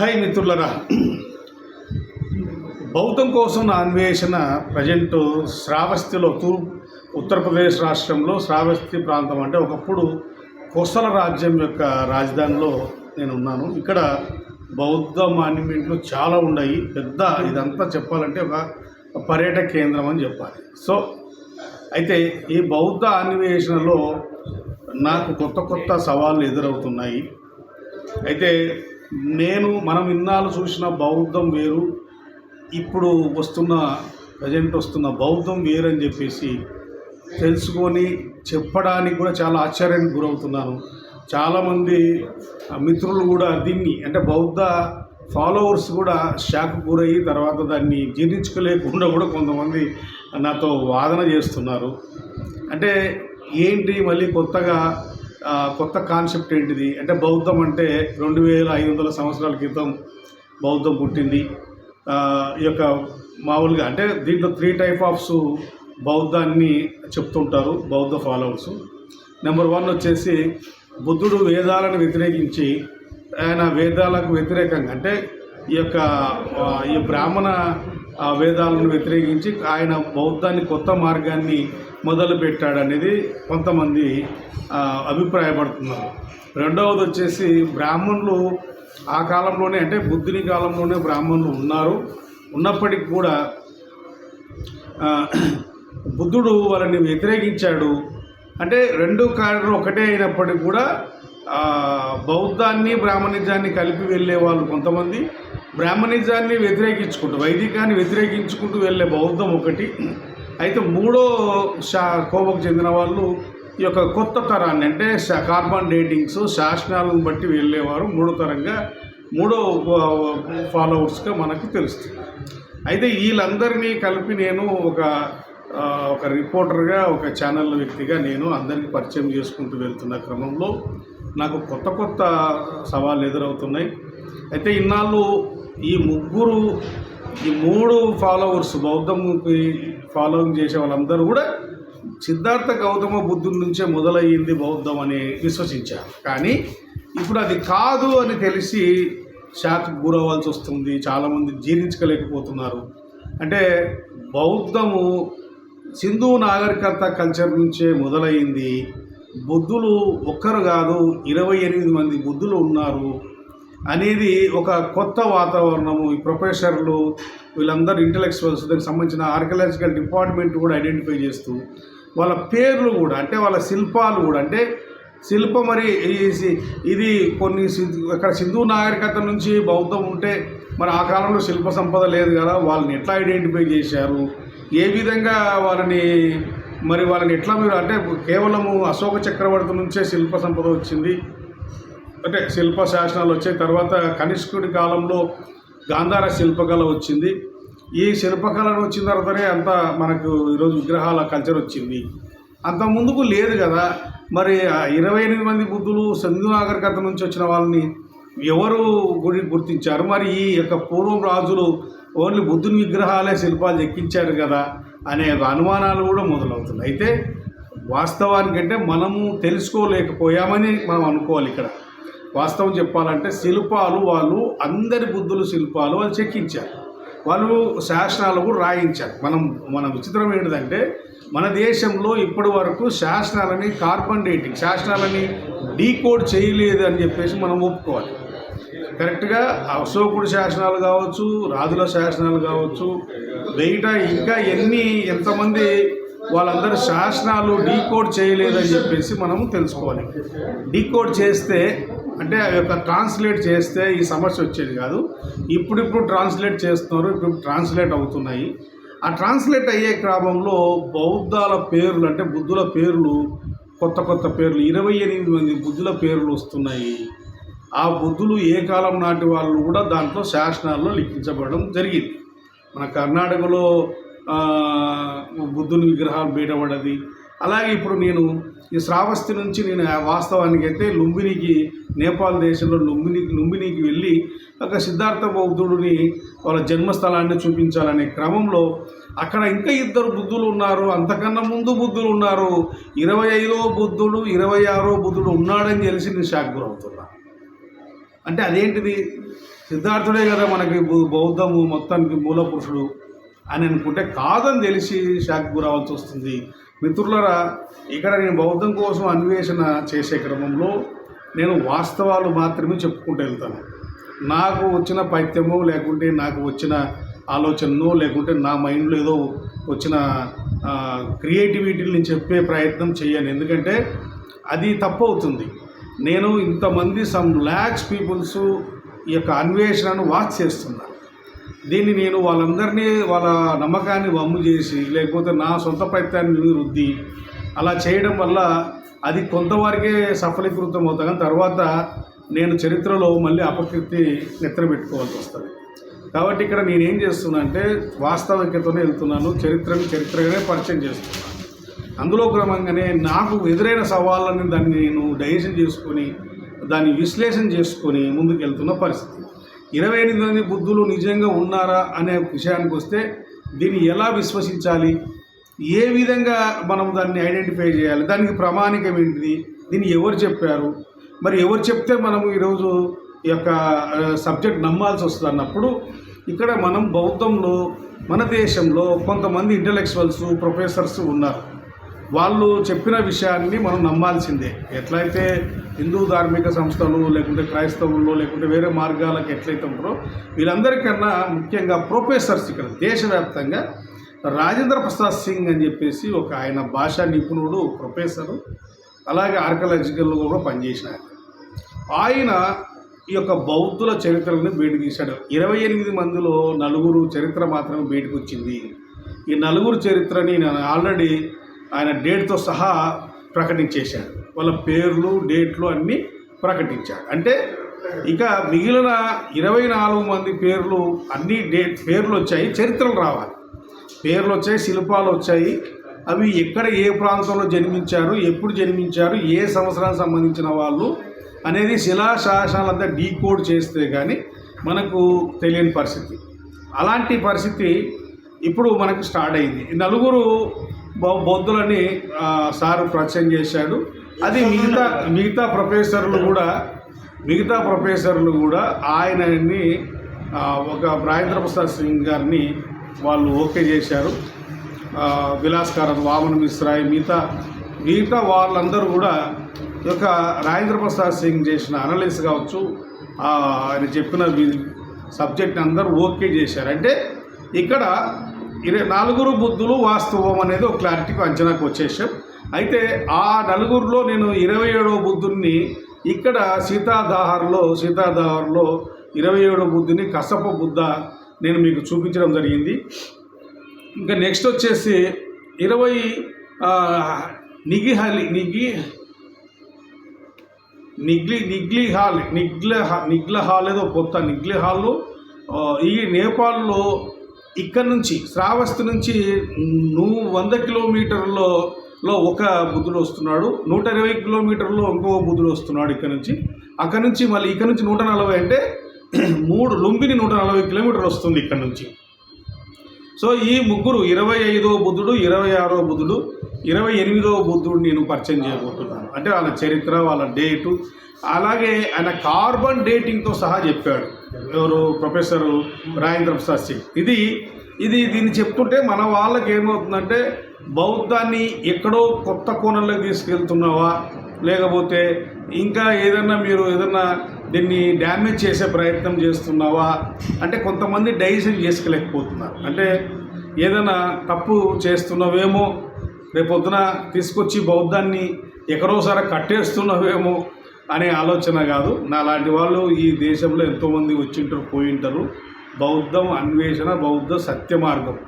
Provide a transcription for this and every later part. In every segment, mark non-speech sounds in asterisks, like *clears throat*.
Hi మిత్రులరా బౌద్ధం కోసం నా అన్వేషణ ప్రజెంట్ శ్రావస్తిలో తూర్పు ఉత్తరప్రదేశ్ రాష్ట్రంలో శ్రావస్తి ప్రాంతం అంటే ఒకప్పుడు కోసల రాజ్యం యొక్క రాజధానిలో నేను ఉన్నాను. ఇక్కడ బౌద్ధ మాన్యుమెంట్లు చాలా ఉన్నాయి. పెద్ద ఇదంతా చెప్పాలంటే ఒక పర్యాటక కేంద్రం అని చెప్పాలి. సో అయితే ఈ బౌద్ధ అన్వేషణలో నాకు కొత్త కొత్త సవాళ్ళు ఎదురవుతున్నాయి. అయితే నేను మనం ఇన్నాళ్ళు చూసిన బౌద్ధం వేరు ఇప్పుడు వస్తున్న ప్రజెంట్ వస్తున్న బౌద్ధం వేరు అని చెప్పేసి తెలుసుకొని చెప్పడానికి కూడా చాలా ఆశ్చర్యానికి గురవుతున్నాను. చాలామంది మిత్రులు కూడా దీన్ని అంటే బౌద్ధ ఫాలోవర్స్ కూడా షాక్ గురయ్యి తర్వాత దాన్ని జీర్ణించుకోలేకుండా కూడా కొంతమంది నాతో వాదన చేస్తున్నారు. అంటే ఏంటి మళ్ళీ కొత్తగా కొత్త కాన్సెప్ట్ ఏంటిది? అంటే బౌద్ధం అంటే రెండు వేల ఐదు వందల సంవత్సరాల క్రితం బౌద్ధం పుట్టింది. ఈ యొక్క మామూలుగా అంటే దీంట్లో త్రీ టైప్ ఆఫ్స్ బౌద్ధాన్ని చెప్తుంటారు బౌద్ధ ఫాలోవర్స్ నెంబర్ వన్ వచ్చేసి బుద్ధుడు వేదాలను వ్యతిరేకించి ఆయన వేదాలకు వ్యతిరేకంగా అంటే ఈ యొక్క ఈ బ్రాహ్మణ వేదాలను వ్యతిరేకించి ఆయన బౌద్ధాన్ని కొత్త మార్గాన్ని మొదలు పెట్టాడనేది కొంతమంది అభిప్రాయపడుతున్నారు. రెండవది వచ్చేసి బ్రాహ్మణులు ఆ కాలంలోనే అంటే బుద్ధుని కాలంలోనే బ్రాహ్మణులు ఉన్నారు. ఉన్నప్పటికీ కూడా బుద్ధుడు వాళ్ళని వ్యతిరేకించాడు. అంటే రెండు కార్యాలు ఒకటే అయినప్పటికీ కూడా బౌద్ధాన్ని బ్రాహ్మణిజాన్ని కలిపి వెళ్ళే వాళ్ళు కొంతమంది. బ్రాహ్మణిజాన్ని వ్యతిరేకించుకుంటూ వైదికాన్ని వ్యతిరేకించుకుంటూ వెళ్ళే బౌద్ధం ఒకటి. అయితే మూడో శా కోవకు చెందిన వాళ్ళు ఈ యొక్క కొత్త తరాన్ని అంటే కార్బన్ డేటింగ్స్ శాసనాలను బట్టి వెళ్ళేవారు మూడో తరంగా మూడో ఫాలోవర్స్గా మనకు తెలుస్తుంది. అయితే వీళ్ళందరినీ కలిపి నేను ఒక ఒక రిపోర్టర్గా ఒక ఛానల్ వ్యక్తిగా నేను అందరికీ పరిచయం చేసుకుంటూ వెళ్తున్న క్రమంలో నాకు కొత్త కొత్త సవాళ్ళు ఎదురవుతున్నాయి. అయితే ఇన్నాళ్ళు ఈ ముగ్గురు ఈ మూడు ఫాలోవర్స్ బౌద్ధముకి ఫాలోయింగ్ చేసే వాళ్ళందరూ కూడా సిద్ధార్థ గౌతమ బుద్ధుడి నుంచే మొదలయ్యింది బౌద్ధం అని విశ్వసించారు. కానీ ఇప్పుడు అది కాదు అని తెలిసి షాక్ గురవ్వాల్సి వస్తుంది చాలామంది జీర్ణించుకోలేకపోతున్నారు. అంటే బౌద్ధము సింధు నాగరికత కల్చర్ నుంచే మొదలైంది బుద్ధులు ఒక్కరు కాదు ఇరవై ఎనిమిది మంది బుద్ధులు ఉన్నారు. అనేది ఒక కొత్త వాతావరణము. ఈ ప్రొఫెసర్లు వీళ్ళందరూ ఇంటలెక్చువల్స్ దానికి సంబంధించిన ఆర్కియలాజికల్ డిపార్ట్మెంట్ కూడా ఐడెంటిఫై చేస్తూ వాళ్ళ పేర్లు కూడా అంటే వాళ్ళ శిల్పాలు కూడా అంటే శిల్పం మరి ఇది కొన్ని ఇక్కడ సింధు నాగరికత నుంచి బౌద్ధం ఉంటే మరి ఆ కాలంలో శిల్ప సంపద లేదు కదా వాళ్ళని ఎట్లా ఐడెంటిఫై చేశారు? ఏ విధంగా వాళ్ళని మరి వాళ్ళని ఎట్లా మీరు అంటే కేవలము అశోక చక్రవర్తి నుంచే శిల్ప సంపద వచ్చింది? అంటే శిల్ప శాసనాలు వచ్చాయి తర్వాత కనిష్కుడి కాలంలో గాంధార శిల్పకళ వచ్చింది. ఈ శిల్పకళను వచ్చిన తర్వాతనే అంత మనకు ఈరోజు విగ్రహాల కల్చర్ వచ్చింది. అంత ముందుకు లేదు కదా. మరి ఇరవై ఎనిమిది మంది బుద్ధులు సింధు నాగరికత నుంచి వచ్చిన వాళ్ళని ఎవరు గుడి గుర్తించారు? మరి ఈ యొక్క పూర్వం రాజులు ఓన్లీ బుద్ధుని విగ్రహాలే శిల్పాలు ఎక్కించారు కదా అనే ఒక అనుమానాలు కూడా మొదలవుతున్నాయి. అయితే వాస్తవానికంటే మనము తెలుసుకోలేకపోయామని మనం అనుకోవాలి ఇక్కడ. వాస్తవం చెప్పాలంటే శిల్పాలు వాళ్ళు అందరి బుద్ధులు శిల్పాలు వాళ్ళు చెక్కించారు. వాళ్ళు శాసనాలు కూడా రాయించారు. మనం మన విచిత్రం ఏంటిదంటే మన దేశంలో ఇప్పటి వరకు శాసనాలని కార్బన్ డేటింగ్ శాసనాలని డీకోడ్ చేయలేదు అని చెప్పేసి మనం ఒప్పుకోవాలి. కరెక్ట్గా అశోకుడి శాసనాలు కావచ్చు రాజుల శాసనాలు కావచ్చు బయట ఇంకా ఎన్ని ఎంతమంది వాళ్ళందరూ శాసనాలు డీకోడ్ చేయలేదని చెప్పేసి మనం తెలుసుకోవాలి. డీకోడ్ చేస్తే అంటే ఆ యొక్క ట్రాన్స్లేట్ చేస్తే ఈ సమస్య వచ్చేది కాదు. ఇప్పుడిప్పుడు ట్రాన్స్లేట్ చేస్తున్నారు ఇప్పుడు ట్రాన్స్లేట్ అవుతున్నాయి. ఆ ట్రాన్స్లేట్ అయ్యే క్రమంలో బౌద్ధాల పేర్లు అంటే బుద్ధుల పేర్లు కొత్త కొత్త పేర్లు ఇరవై ఎనిమిది మంది బుద్ధుల పేర్లు వస్తున్నాయి. ఆ బుద్ధులు ఏ కాలం నాటి వాళ్ళు కూడా దాంట్లో శాసనాల్లో లిఖించబడడం జరిగింది. మన కర్ణాటకలో బుద్ధుని విగ్రహాలు బయటపడ్డది అలాగే ఇప్పుడు నేను ఈ శ్రావస్తి నుంచి నేను ఆ వాస్తవానికి అయితే లుంబినికి నేపాల్ దేశంలో లుంబిని లుంబినికి వెళ్ళి ఒక సిద్ధార్థ బౌద్ధుడిని వాళ్ళ జన్మస్థలాన్ని చూపించాలనే క్రమంలో అక్కడ ఇంకా ఇద్దరు బుద్ధులు ఉన్నారు. అంతకన్నా ముందు బుద్ధులు ఉన్నారు. ఇరవై ఐదో బుద్ధుడు ఇరవై ఆరో బుద్ధుడు ఉన్నాడని తెలిసి నేను షాక్ గురవుతున్నా అంటే అదేంటిది? సిద్ధార్థుడే కదా మనకి బౌద్ధము మొత్తానికి మూల పురుషుడు అని అనుకుంటే కాదని తెలిసి షాక్ గురవలసి వస్తుంది. మిత్రులరా ఇక్కడ నేను బౌద్ధం కోసం అన్వేషణ చేసే క్రమంలో నేను వాస్తవాలు మాత్రమే చెప్పుకుంటూ వెళ్తాను. నాకు వచ్చిన పైత్యమో లేకుంటే నాకు వచ్చిన ఆలోచనో లేకుంటే నా మైండ్లో ఏదో వచ్చిన క్రియేటివిటీని నేను చెప్పే ప్రయత్నం చేయను. ఎందుకంటే అది తప్పు అవుతుంది నేను ఇంతమంది సమ్ ల్యాక్స్ పీపుల్స్ ఈ యొక్క అన్వేషణను వాచ్ చేస్తున్నాను దీన్ని నేను వాళ్ళందరినీ వాళ్ళ నమ్మకాన్ని వమ్ము చేసి లేకపోతే నా సొంత ప్రయత్నాన్ని రుద్ది అలా చేయడం వల్ల అది కొంతవరకే సఫలీకృతం అవుతా కానీ తర్వాత నేను చరిత్రలో మళ్ళీ అపకీర్తి నిద్రపెట్టుకోవాల్సి వస్తుంది. కాబట్టి ఇక్కడ నేనేం చేస్తున్నా అంటే వాస్తవికతనే వెళ్తున్నాను చరిత్రని చరిత్రగానే పరిచయం చేస్తున్నాను. అందులో క్రమంగానే నాకు ఎదురైన సవాళ్ళని దాన్ని నేను డైజెషన్ చేసుకొని దాన్ని విశ్లేషణ చేసుకొని ముందుకు వెళ్తున్న పరిస్థితి. ఇరవై ఎనిమిది మంది బుద్ధులు నిజంగా ఉన్నారా అనే విషయానికి వస్తే దీన్ని ఎలా విశ్వసించాలి? ఏ విధంగా మనం దాన్ని ఐడెంటిఫై చేయాలి? దానికి ప్రామాణికం ఏంటిది? దీన్ని ఎవరు చెప్పారు? మరి ఎవరు చెప్తే మనం ఈరోజు ఈ యొక్క సబ్జెక్ట్ నమ్మాల్సి వస్తుంది అన్నప్పుడు ఇక్కడ మనం బౌద్ధంలో మన దేశంలో కొంతమంది ఇంటలెక్చువల్స్ ప్రొఫెసర్స్ ఉన్నారు. వాళ్ళు చెప్పిన విషయాన్ని మనం నమ్మాల్సిందే. ఎట్లయితే హిందూ ధార్మిక సంస్థలు లేకుంటే క్రైస్తవులు లేకుంటే వేరే మార్గాలకు ఎట్లయితే ఉంటారో వీళ్ళందరికన్నా ముఖ్యంగా ప్రొఫెసర్స్ ఇక్కడ దేశవ్యాప్తంగా రాజేంద్ర ప్రసాద్ సింగ్ అని చెప్పేసి ఒక ఆయన భాషా నిపుణుడు ప్రొఫెసరు అలాగే ఆర్కలాజికల్లో కూడా పనిచేసిన ఆయన. ఆయన ఈ యొక్క బౌద్ధుల చరిత్రను బయటకు తీశాడు. ఇరవై ఎనిమిది మందిలో నలుగురు చరిత్ర మాత్రమే బయటకు వచ్చింది ఈ నలుగురు చరిత్రని నేను ఆల్రెడీ ఆయన డేట్తో సహా ప్రకటించేశాడు. వాళ్ళ పేర్లు డేట్లు అన్నీ ప్రకటించాడు. అంటే ఇక మిగిలిన ఇరవై నాలుగు మంది పేర్లు అన్ని డేట్ పేర్లు వచ్చాయి చరిత్రలు రావాలి. పేర్లు వచ్చాయి శిల్పాలు వచ్చాయి. అవి ఎక్కడ ఏ ప్రాంతంలో జన్మించారు ఎప్పుడు జన్మించారు ఏ సంవత్సరానికి సంబంధించిన వాళ్ళు అనేది శిలాశాసనాలంతా డీకోడ్ చేస్తే కానీ మనకు తెలియని పరిస్థితి. అలాంటి పరిస్థితి ఇప్పుడు మనకు స్టార్ట్ అయింది. నలుగురు బౌద్ధులని సార్ సారు పరిచయం చేశాడు. అది మిగతా మిగతా ప్రొఫెసర్లు కూడా మిగతా ప్రొఫెసర్లు కూడా ఆయనని ఒక రాజేంద్ర ప్రసాద్ సింగ్ గారిని వాళ్ళు ఓకే చేశారు. ఆ, వామన మిశ్రాయ్ మిగతా మిగతా వాళ్ళందరూ కూడా ఒక యొక్క రాజేంద్ర ప్రసాద్ సింగ్ చేసిన అనలిస్ కావచ్చు ఆయన చెప్పిన సబ్జెక్ట్ అందరూ ఓకే చేశారు. అంటే ఇక్కడ ఇరవై నలుగురు బుద్ధులు వాస్తవం అనేది ఒక క్లారిటీకి అంచనాకు వచ్చేసాం. అయితే ఆ నలుగురిలో నేను ఇరవై ఏడవ బుద్ధుడిని ఇక్కడ సీతాదాహర్లో సీతాదాహర్లో ఇరవై ఏడవ బుద్ధుని కసప బుద్ధ నేను మీకు చూపించడం జరిగింది. ఇంకా నెక్స్ట్ వచ్చేసి ఇరవై నిగిహలి నిగి నిగ్లి నిగ్లి హాల్ నిగ్ల నిగ్ల హాల్ ఏదో కొత్త నిగ్లి హాల్ ఈ నేపాల్లో ఇక్కడ నుంచి శ్రావస్తి నుంచి నువ్వు వంద కిలోమీటర్లో లో ఒక బుద్ధుడు వస్తున్నాడు నూట ఇరవై కిలోమీటర్లో ఇంకో బుద్ధుడు వస్తున్నాడు ఇక్కడ నుంచి. అక్కడ నుంచి మళ్ళీ ఇక్కడ నుంచి నూట నలభై అంటే *clears throat* మూడు లుంబిని నూట నలభై కిలోమీటర్లు వస్తుంది ఇక్కడ నుంచి. సో ఈ ముగ్గురు ఇరవై ఐదో బుద్ధుడు ఇరవై ఆరో బుద్ధుడు ఇరవై ఎనిమిదో బుద్ధుడు నేను పరిచయం చేయబోతున్నాను. అంటే వాళ్ళ చరిత్ర వాళ్ళ డేటు అలాగే ఆయన కార్బన్ డేటింగ్తో సహా చెప్పాడు. ఎవరు? ప్రొఫెసర్ రాజేంద్ర ప్రసాద్ సింగ్ ఇది ఇది దీన్ని చెప్తుంటే మన వాళ్ళకి ఏమవుతుందంటే బౌద్ధాన్ని ఎక్కడో కొత్త కోణంలోకి తీసుకెళ్తున్నావా? లేకపోతే ఇంకా ఏదన్నా మీరు ఏదన్నా దీన్ని డ్యామేజ్ చేసే ప్రయత్నం చేస్తున్నావా? అంటే కొంతమంది డైజెషన్ చేసుకోలేకపోతున్నారు. అంటే ఏదైనా తప్పు చేస్తున్నావేమో రేపొద్దున తీసుకొచ్చి బౌద్ధాన్ని ఎక్కడోసారి కట్టేస్తున్నావేమో అనే ఆలోచన కాదు. నా లాంటి వాళ్ళు ఈ దేశంలో ఎంతోమంది వచ్చింటారు పోయింటారు. బౌద్ధం అన్వేషణ బౌద్ధ సత్య మార్గం.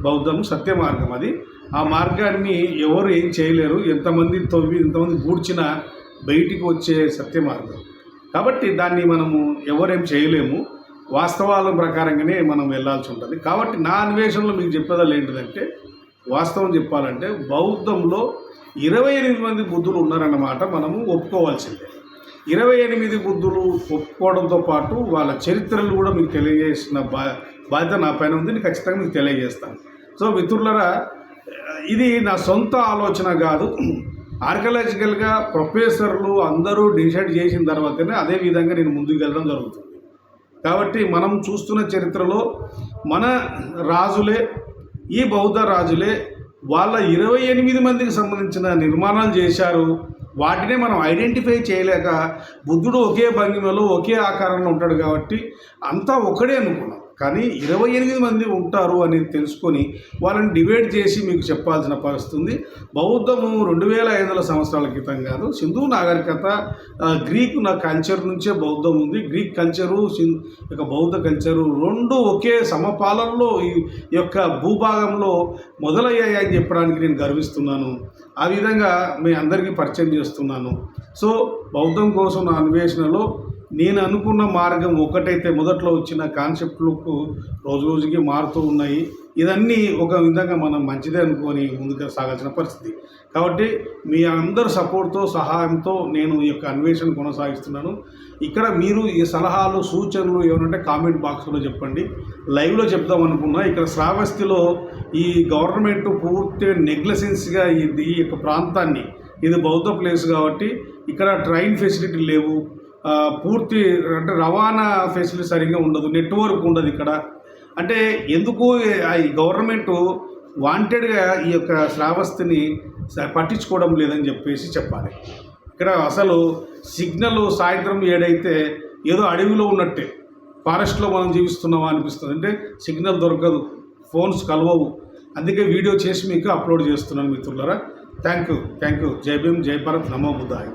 బౌద్ధం సత్య మార్గం అది. ఆ మార్గాన్ని ఎవరు ఏం చేయలేరు. ఎంతమంది తవ్వి ఎంతమంది గూడ్చినా బయటికి వచ్చే సత్య మార్గం. కాబట్టి దాన్ని మనము ఎవరేం చేయలేము. వాస్తవాల ప్రకారంగానే మనం వెళ్ళాల్సి ఉంటుంది. కాబట్టి నా అన్వేషణలో మీకు చెప్పేదాలు ఏంటిదంటే వాస్తవం చెప్పాలంటే బౌద్ధంలో ఇరవై ఎనిమిది మంది బుద్ధులు ఉన్నారన్నమాట మనము ఒప్పుకోవాల్సిందే. ఇరవై ఎనిమిది బుద్ధులు ఒప్పుకోవడంతో పాటు వాళ్ళ చరిత్రలు కూడా మీకు తెలియజేసిన బా బాధ్యత నా పైన ఉంది నేను ఖచ్చితంగా మీకు తెలియజేస్తాను. సో మిత్రులరా ఇది నా సొంత ఆలోచన కాదు. ఆర్కలాజికల్గా ప్రొఫెసర్లు అందరూ డిసైడ్ చేసిన తర్వాతనే అదే విధంగా నేను ముందుకు వెళ్ళడం జరుగుతుంది. కాబట్టి మనం చూస్తున్న చరిత్రలో మన రాజులే ఈ బౌద్ధ రాజులే వాళ్ళ ఇరవై ఎనిమిది మందికి సంబంధించిన నిర్మాణాలు చేశారు. వాటినే మనం ఐడెంటిఫై చేయలేక బుద్ధుడు ఒకే భంగిమలో ఒకే ఆకారంలో ఉంటాడు కాబట్టి అంతా ఒకడే అనుకున్నాం. కానీ ఇరవై ఎనిమిది మంది ఉంటారు అనేది తెలుసుకొని వాళ్ళని డివైడ్ చేసి మీకు చెప్పాల్సిన పరిస్థితుంది బౌద్ధము రెండు వేల ఐదు వందల సంవత్సరాల క్రితం కాదు. సింధు నాగరికత గ్రీకు నా కల్చర్ నుంచే బౌద్ధం ఉంది. గ్రీక్ కల్చరు యొక్క బౌద్ధ కల్చరు రెండు ఒకే సమపాలనలో ఈ యొక్క భూభాగంలో మొదలయ్యాయి అని చెప్పడానికి నేను గర్విస్తున్నాను. ఆ విధంగా మీ అందరికీ పరిచయం చేస్తున్నాను. సో బౌద్ధం కోసం నా అన్వేషణలో నేను అనుకున్న మార్గం ఒకటైతే మొదట్లో వచ్చిన కాన్సెప్ట్లకు రోజు రోజుకి మారుతూ ఉన్నాయి. ఇదన్నీ ఒక విధంగా మనం మంచిదే అనుకొని ముందుకు సాగాల్సిన పరిస్థితి. కాబట్టి మీ అందరి సపోర్ట్తో సహాయంతో నేను ఈ యొక్క అన్వేషణ కొనసాగిస్తున్నాను. ఇక్కడ మీరు ఈ సలహాలు సూచనలు ఏమంటే కామెంట్ బాక్స్లో చెప్పండి. లైవ్లో చెప్దాం అనుకున్నా. ఇక్కడ శ్రావస్తిలో ఈ గవర్నమెంట్ పూర్తిగా నెగ్లసెన్స్గా ఇది ఈ యొక్క ప్రాంతాన్ని. ఇది బౌద్ధ ప్లేస్ కాబట్టి ఇక్కడ ట్రైన్ ఫెసిలిటీ లేవు. పూర్తి అంటే రవాణా ఫెసిలిటీ సరిగ్గా ఉండదు నెట్వర్క్ ఉండదు ఇక్కడ. అంటే ఎందుకు ఆ ఈ గవర్నమెంట్ వాంటెడ్గా ఈ యొక్క శ్రావస్తిని పట్టించుకోవడం లేదని చెప్పేసి చెప్పాలి. ఇక్కడ అసలు సిగ్నల్ సాయంత్రం ఏడైతే ఏదో అడవిలో ఉన్నట్టే ఫారెస్ట్లో మనం జీవిస్తున్నామా అనిపిస్తుంది. అంటే సిగ్నల్ దొరకదు ఫోన్స్ కలవవు. అందుకే వీడియో చేసి మీకు అప్లోడ్ చేస్తున్నాను మిత్రులారా. థ్యాంక్ యూ థ్యాంక్ యూ జై భీమ్ జై భారత్ నమో బుద్ధాయ